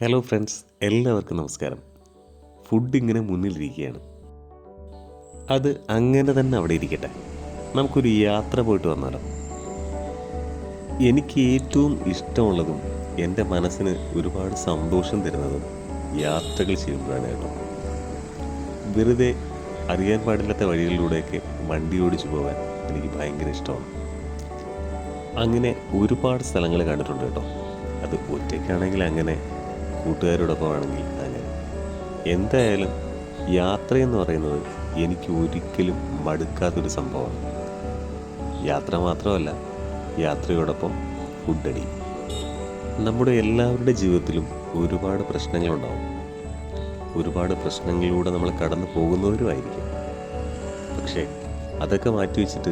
Hello friends എല്ലാവർക്കും നമസ്കാരം. Food ഇങ്ങനെ മുന്നിലിരിക്കുകയാണ്. അത് അങ്ങനെ തന്നെ അവിടെ ഇരിക്കട്ടെ. നമുക്കൊരു യാത്ര പോയിട്ട് വന്നാലോ? എനിക്ക് ഏറ്റവും ഇഷ്ടമുള്ളതും എന്റെ മനസ്സിന് ഒരുപാട് സന്തോഷം തരുന്നതും യാത്രകൾ ചെയ്യുമ്പോഴാണ് കേട്ടോ. വെറുതെ അറിയാൻ പാടില്ലാത്ത വഴികളിലൂടെയൊക്കെ വണ്ടി ഓടിച്ചു പോകാൻ എനിക്ക് ഭയങ്കര ഇഷ്ടമാണ്. അങ്ങനെ ഒരുപാട് സ്ഥലങ്ങൾ കണ്ടിട്ടുണ്ട് കേട്ടോ. അത് ഒറ്റയ്ക്കാണെങ്കിൽ അങ്ങനെ കൂട്ടുകാരോടൊപ്പം ആണെങ്കിൽ അങ്ങനെ. എന്തായാലും യാത്രയെന്ന് പറയുന്നത് എനിക്ക് ഒരിക്കലും മടുക്കാത്തൊരു സംഭവമാണ്. യാത്ര മാത്രമല്ല യാത്രയോടൊപ്പം ഫുഡടി. നമ്മുടെ എല്ലാവരുടെ ജീവിതത്തിലും ഒരുപാട് പ്രശ്നങ്ങളുണ്ടാവും. ഒരുപാട് പ്രശ്നങ്ങളിലൂടെ നമ്മൾ കടന്നു പോകുന്നവരുമായിരിക്കും പക്ഷേ അതൊക്കെ മാറ്റി വെച്ചിട്ട്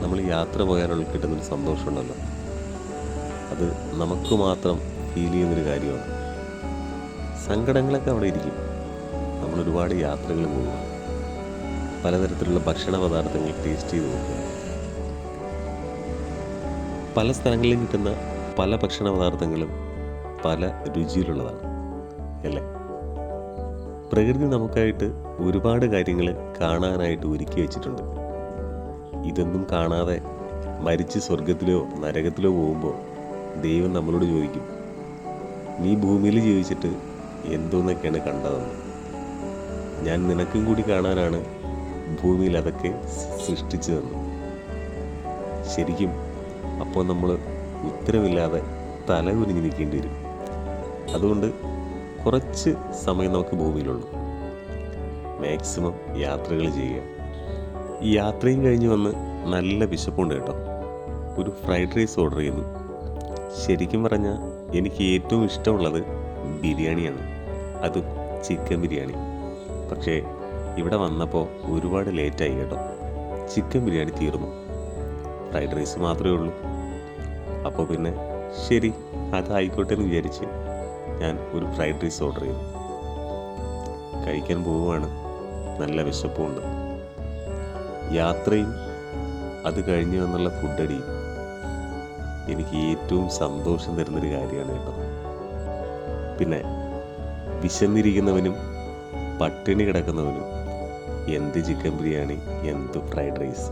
നമ്മൾ യാത്ര പോകാനുള്ള കിട്ടുന്നൊരു സന്തോഷമുണ്ടല്ലോ. അത് നമുക്ക് മാത്രം ഫീൽ ചെയ്യുന്നൊരു കാര്യമാണ്. സങ്കടങ്ങളൊക്കെ അവിടെ ഇരിക്കും. നമ്മൾ ഒരുപാട് യാത്രകൾ പോകുക. പലതരത്തിലുള്ള ഭക്ഷണ പദാർത്ഥങ്ങൾ ടേസ്റ്റ് ചെയ്ത് നോക്കുക. പല സ്ഥലങ്ങളിലും കിട്ടുന്ന പല ഭക്ഷണ പദാർത്ഥങ്ങളും പല രുചിയിലുള്ളതാണ്. അല്ലേ? പ്രകൃതി നമുക്കായിട്ട് ഒരുപാട് കാര്യങ്ങൾ കാണാനായിട്ട് ഒരുക്കി വെച്ചിട്ടുണ്ട്. ഇതൊന്നും കാണാതെ മരിച്ച് സ്വർഗത്തിലോ നരകത്തിലോ പോകുമ്പോൾ ദൈവം നമ്മളോട് ചോദിക്കും നീ ഭൂമിയിൽ ജീവിച്ചിട്ട് എന്തോന്നൊക്കെയാണ് കണ്ടതെന്ന്. ഞാൻ നിനക്കും കൂടി കാണാനാണ് ഭൂമിയിൽ അതൊക്കെ സൃഷ്ടിച്ചു തന്നത് ശരിക്കും അപ്പോൾ നമ്മൾ ഉത്തരവില്ലാതെ തല ഉരിഞ്ഞു നിൽക്കേണ്ടി വരും. അതുകൊണ്ട് കുറച്ച് സമയം നമുക്ക് ഭൂമിയിലുള്ളൂ. മാക്സിമം യാത്രകൾ ചെയ്യുക. ഈ യാത്രയും കഴിഞ്ഞ് വന്ന് നല്ല വിശപ്പുണ്ട് കേട്ടോ. ഒരു ഫ്രൈഡ് റൈസ് ഓർഡർ ചെയ്യുന്നു. ശരിക്കും പറഞ്ഞാൽ എനിക്ക് ഏറ്റവും ഇഷ്ടമുള്ളത് ബിരിയാണിയാണ്. അതും ചിക്കൻ ബിരിയാണി. പക്ഷേ ഇവിടെ വന്നപ്പോൾ ഒരുപാട് ലേറ്റായി കേട്ടോ. ചിക്കൻ ബിരിയാണി തീർന്നു. ഫ്രൈഡ് റൈസ് മാത്രമേ ഉള്ളൂ. അപ്പോൾ പിന്നെ ശരി അതായിക്കോട്ടെ എന്ന് വിചാരിച്ച് ഞാൻ ഒരു ഫ്രൈഡ് റൈസ് ഓർഡർ ചെയ്തു. കഴിക്കാൻ പോവുകയാണ്. നല്ല വിശപ്പുണ്ട്. യാത്രയും അത് കഴിഞ്ഞ് വന്നുള്ള ഫുഡടിയും എനിക്ക് ഏറ്റവും സന്തോഷം തരുന്നൊരു കാര്യമാണ് കേട്ടോ. പിന്നെ വിശന്നിരിക്കുന്നവനും പട്ടിണി കിടക്കുന്നവനും എന്ത് ചിക്കൻ ബിരിയാണി എന്ത് ഫ്രൈഡ് റൈസ്